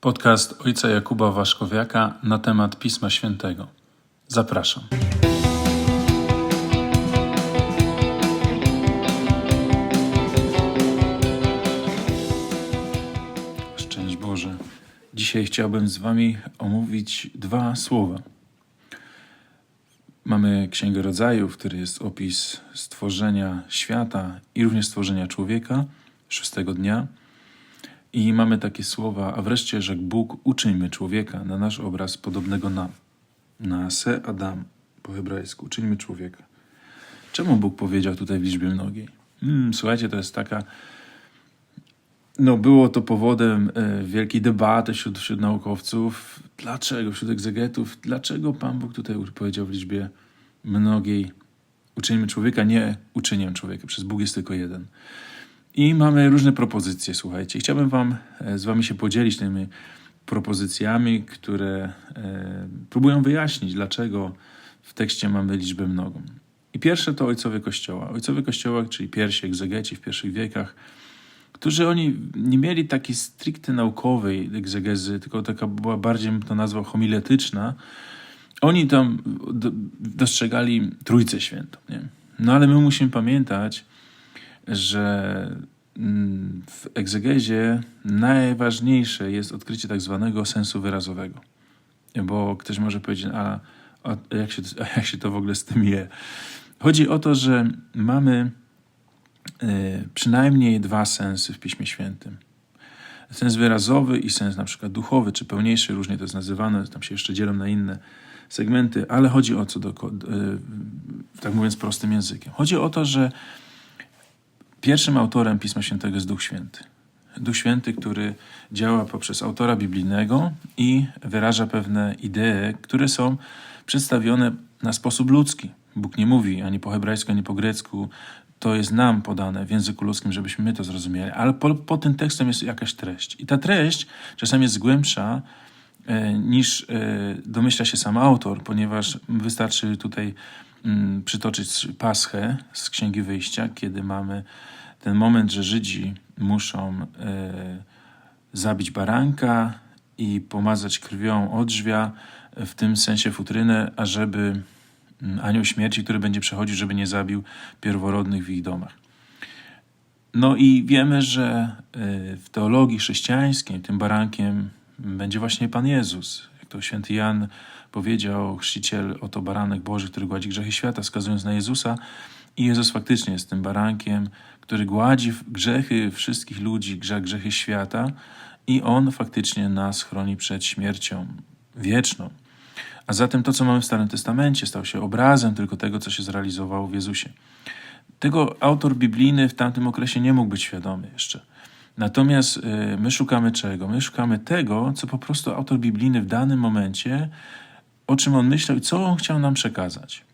Podcast ojca Jakuba Waszkowiaka na temat Pisma Świętego. Zapraszam. Szczęść Boże. Dzisiaj chciałbym z Wami omówić dwa słowa. Mamy Księgę Rodzaju, w jest opis stworzenia świata i również stworzenia człowieka szóstego dnia. I mamy takie słowa, a wreszcie rzekł Bóg, uczyńmy człowieka na nasz obraz podobnego nam. Na se Adam po hebrajsku, uczyńmy człowieka. Czemu Bóg powiedział tutaj w liczbie mnogiej? Hmm, słuchajcie, to jest taka. No, było to powodem e, wielkiej debaty wśród, wśród naukowców. Dlaczego, wśród egzegetów, dlaczego Pan Bóg tutaj powiedział w liczbie mnogiej uczyńmy człowieka, nie uczynię człowieka, przez Bóg jest tylko jeden. I mamy różne propozycje, słuchajcie. Chciałbym wam, e, z wami się podzielić tymi propozycjami, które e, próbują wyjaśnić, dlaczego w tekście mamy liczbę mnogą. I pierwsze to ojcowie Kościoła. Ojcowie Kościoła, czyli pierwsi egzegeci w pierwszych wiekach, którzy oni nie mieli takiej stricte naukowej egzegezy, tylko taka była bardziej, bym to nazwał, homiletyczna. Oni tam do- dostrzegali Trójcę Świętą. Nie? No ale my musimy pamiętać, że mm, w egzegezie najważniejsze jest odkrycie tak zwanego sensu wyrazowego. Bo ktoś może powiedzieć, a, a, jak się, a jak się to w ogóle z tym je? Chodzi o to, że mamy e, przynajmniej dwa sensy w Piśmie Świętym. Sens wyrazowy i sens na przykład duchowy, czy pełniejszy, różnie to jest nazywane, tam się jeszcze dzielą na inne segmenty, ale chodzi o co, do, e, tak mówiąc prostym językiem. Chodzi o to, że Pierwszym autorem Pisma Świętego jest Duch Święty. Duch Święty, który działa poprzez autora biblijnego i wyraża pewne idee, które są przedstawione na sposób ludzki. Bóg nie mówi ani po hebrajsku, ani po grecku. To jest nam podane w języku ludzkim, żebyśmy my to zrozumieli, ale po, po tym tekstem jest jakaś treść. I ta treść czasami jest głębsza e, niż e, domyśla się sam autor, ponieważ wystarczy tutaj przytoczyć Paschę z Księgi Wyjścia, kiedy mamy ten moment, że Żydzi muszą e, zabić baranka i pomazać krwią odrzwia, w tym sensie futrynę, ażeby mm, anioł śmierci, który będzie przechodził, żeby nie zabił pierworodnych w ich domach. No i wiemy, że e, w teologii chrześcijańskiej tym barankiem będzie właśnie Pan Jezus. To święty Jan powiedział, chrzciciel, oto baranek Boży, który gładzi grzechy świata, wskazując na Jezusa. I Jezus faktycznie jest tym barankiem, który gładzi grzechy wszystkich ludzi, grzech, grzechy świata i On faktycznie nas chroni przed śmiercią wieczną. A zatem to, co mamy w Starym Testamencie, stał się obrazem tylko tego, co się zrealizowało w Jezusie. Tego autor biblijny w tamtym okresie nie mógł być świadomy jeszcze. Natomiast y, my szukamy czego? My szukamy tego, co po prostu autor biblijny w danym momencie, o czym on myślał i co on chciał nam przekazać.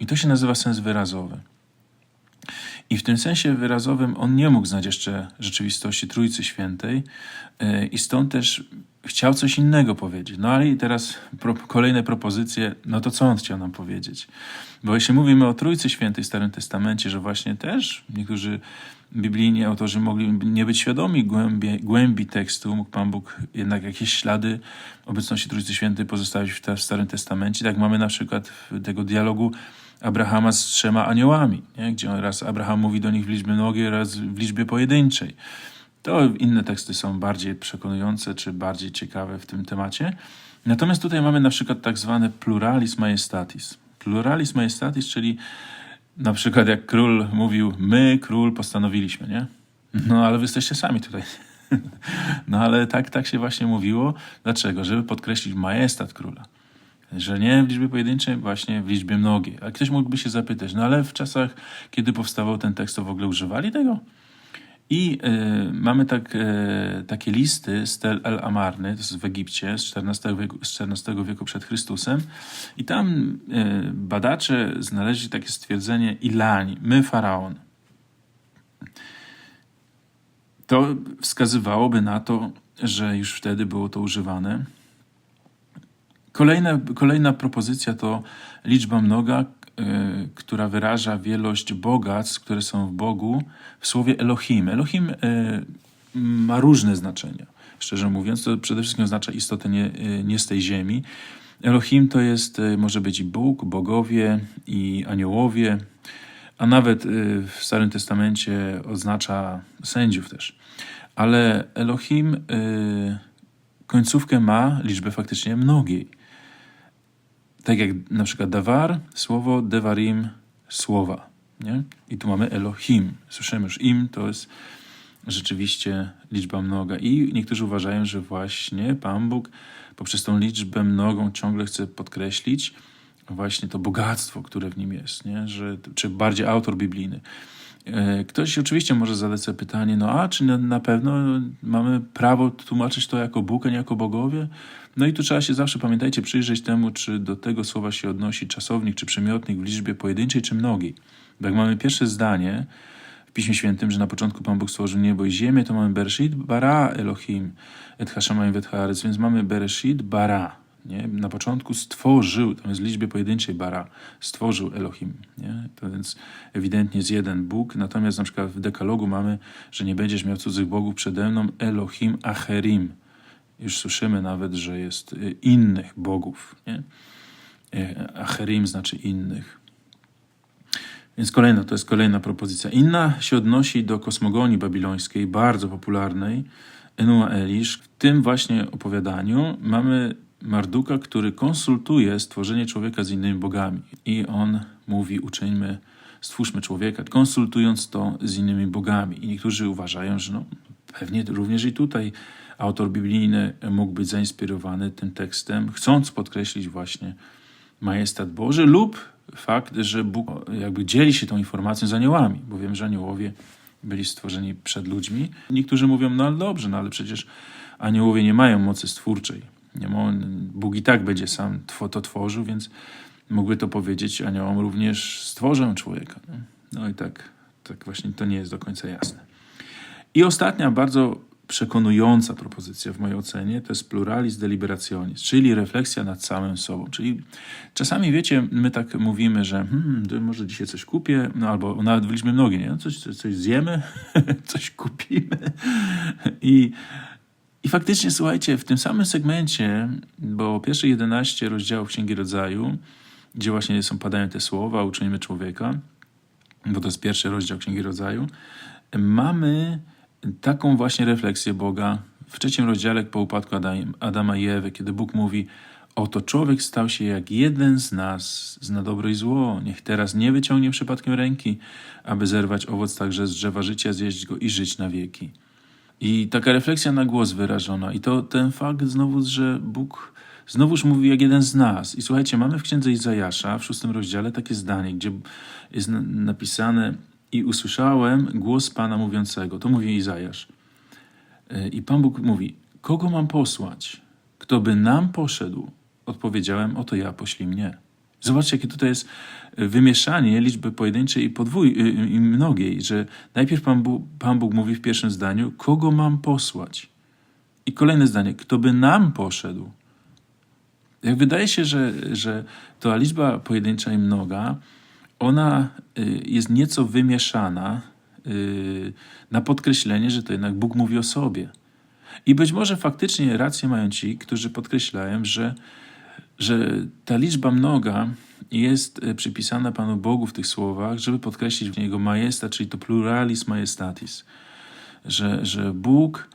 I to się nazywa sens wyrazowy. I w tym sensie wyrazowym on nie mógł znać jeszcze rzeczywistości Trójcy Świętej y, i stąd też chciał coś innego powiedzieć. No ale i teraz pro, kolejne propozycje, no to co on chciał nam powiedzieć? Bo jeśli mówimy o Trójcy Świętej w Starym Testamencie, że właśnie też niektórzy biblijni autorzy mogli nie być świadomi głębi, głębi tekstu, mógł Pan Bóg jednak jakieś ślady obecności Trójcy Świętej pozostawić w, w Starym Testamencie. Tak mamy na przykład w tego dialogu Abrahama z trzema aniołami, nie? gdzie on raz Abraham mówi do nich w liczbie mnogiej, raz w liczbie pojedynczej. To inne teksty są bardziej przekonujące czy bardziej ciekawe w tym temacie. Natomiast tutaj mamy na przykład tak zwany pluralis majestatis. Pluralis majestatis, czyli na przykład jak król mówił, my, król, postanowiliśmy, nie? No ale wy jesteście sami tutaj. No ale tak, tak się właśnie mówiło. Dlaczego? Żeby podkreślić majestat króla. Że nie w liczbie pojedynczej, właśnie w liczbie mnogiej. Ale ktoś mógłby się zapytać, no ale w czasach, kiedy powstawał ten tekst, to w ogóle używali tego? I y, mamy tak, y, takie listy Stel el Amarny, to jest w Egipcie z XIV wieku, z XIV wieku przed Chrystusem. I tam y, badacze znaleźli takie stwierdzenie Ilani, my faraon. To wskazywałoby na to, że już wtedy było to używane. Kolejna, kolejna propozycja to liczba mnoga, y, która wyraża wielość bogactw, które są w Bogu, w słowie Elohim. Elohim y, ma różne znaczenia. szczerze mówiąc. To przede wszystkim oznacza istotę nie, nie z tej ziemi. Elohim to jest, może być i Bóg, bogowie i aniołowie, a nawet w Starym Testamencie oznacza sędziów też. Ale Elohim końcówkę ma liczbę faktycznie mnogiej. Tak jak na przykład dawar, słowo devarim, słowa. Nie? I tu mamy Elohim. Słyszymy już im, to jest rzeczywiście liczba mnoga. I niektórzy uważają, że właśnie Pan Bóg poprzez tą liczbę mnogą ciągle chce podkreślić właśnie to bogactwo, które w nim jest, nie? Że, czy bardziej autor biblijny. E, ktoś oczywiście może zadać sobie pytanie, no a czy na, na pewno mamy prawo tłumaczyć to jako Bóg, a nie jako bogowie? No i tu trzeba się zawsze, pamiętajcie, przyjrzeć temu, czy do tego słowa się odnosi czasownik czy przymiotnik w liczbie pojedynczej czy mnogiej. Jak mamy pierwsze zdanie w Piśmie Świętym, że na początku Pan Bóg stworzył niebo i ziemię, to mamy Bereshit bara Elohim et hashamayim et więc mamy Bereshit bara. Nie? Na początku stworzył, tam jest w liczbie pojedynczej bara, stworzył Elohim. Nie? To więc ewidentnie jest jeden Bóg, natomiast na przykład w dekalogu mamy, że nie będziesz miał cudzych bogów przede mną, Elohim Acherim. Już słyszymy nawet, że jest y, innych bogów. Nie? Y, Acherim znaczy innych. Więc kolejna, to jest kolejna propozycja. Inna się odnosi do kosmogonii babilońskiej, bardzo popularnej, Enuma Elish. W tym właśnie opowiadaniu mamy Marduka, który konsultuje stworzenie człowieka z innymi bogami. I on mówi, uczyńmy, stwórzmy człowieka, konsultując to z innymi bogami. I niektórzy uważają, że no, pewnie również i tutaj autor biblijny mógł być zainspirowany tym tekstem, chcąc podkreślić właśnie majestat Boży lub fakt, że Bóg jakby dzieli się tą informacją z aniołami, bo wiem, że aniołowie byli stworzeni przed ludźmi. Niektórzy mówią, no dobrze, no ale przecież aniołowie nie mają mocy stwórczej. Nie ma, Bóg i tak będzie sam to tworzył, więc mógłby to powiedzieć aniołom również stworzę człowieka. No i tak, tak właśnie to nie jest do końca jasne. I ostatnia, bardzo przekonująca propozycja w mojej ocenie to jest pluralizm deliberationis, czyli refleksja nad samym sobą. Czyli czasami, wiecie, my tak mówimy, że hmm, może dzisiaj coś kupię, no albo nawet w liczbie mnogiej, nie? No coś, coś zjemy, coś kupimy i i faktycznie, słuchajcie, w tym samym segmencie, bo pierwsze 11 rozdziałów Księgi Rodzaju, gdzie właśnie są, padają te słowa, uczynimy człowieka, bo to jest pierwszy rozdział Księgi Rodzaju, mamy taką właśnie refleksję Boga w trzecim rozdziale po upadku Adama i Ewy, kiedy Bóg mówi Oto człowiek stał się jak jeden z nas, zna dobro i zło. Niech teraz nie wyciągnie przypadkiem ręki, aby zerwać owoc także z drzewa życia, zjeść go i żyć na wieki. I taka refleksja na głos wyrażona. I to ten fakt znowu, że Bóg znowuż mówi jak jeden z nas. I słuchajcie, mamy w księdze Izajasza w szóstym rozdziale takie zdanie, gdzie jest napisane i usłyszałem głos Pana mówiącego. To mówi Izajasz. E, I Pan Bóg mówi, kogo mam posłać? Kto by nam poszedł? Odpowiedziałem, oto ja, poślij mnie. Zobaczcie, jakie tutaj jest wymieszanie liczby pojedynczej i, podwój, y, i mnogiej, że najpierw Pan Bóg, Pan Bóg mówi w pierwszym zdaniu, kogo mam posłać? I kolejne zdanie, kto by nam poszedł? Jak wydaje się, że, że ta liczba pojedyncza i mnoga, ona jest nieco wymieszana na podkreślenie, że to jednak Bóg mówi o sobie. I być może faktycznie rację mają ci, którzy podkreślają, że że ta liczba mnoga jest e, przypisana Panu Bogu w tych słowach, żeby podkreślić jego majestat, czyli to pluralis majestatis, że, że Bóg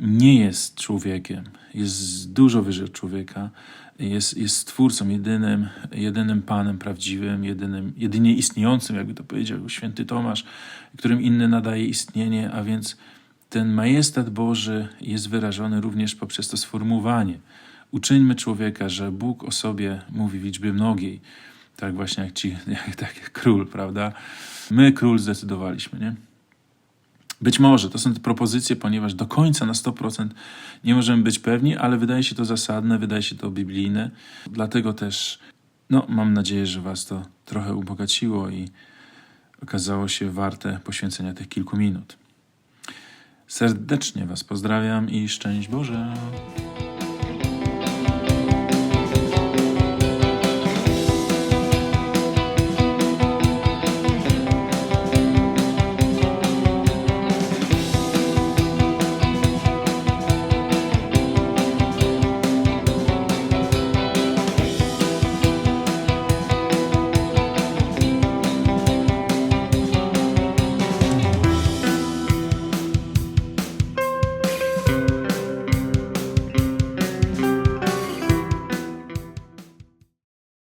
nie jest człowiekiem, jest dużo wyżej od człowieka, jest, jest stwórcą, jedynym, jedynym Panem prawdziwym, jedynym, jedynie istniejącym, jakby to powiedział święty Tomasz, którym inny nadaje istnienie, a więc ten majestat Boży jest wyrażony również poprzez to sformułowanie – Uczyńmy człowieka, że Bóg o sobie mówi w liczbie mnogiej. Tak właśnie jak ci, jak, tak jak król, prawda? My, król, zdecydowaliśmy, nie? Być może to są te propozycje, ponieważ do końca na 100% nie możemy być pewni, ale wydaje się to zasadne, wydaje się to biblijne. Dlatego też no, mam nadzieję, że Was to trochę ubogaciło i okazało się warte poświęcenia tych kilku minut. Serdecznie Was pozdrawiam i szczęść Boże!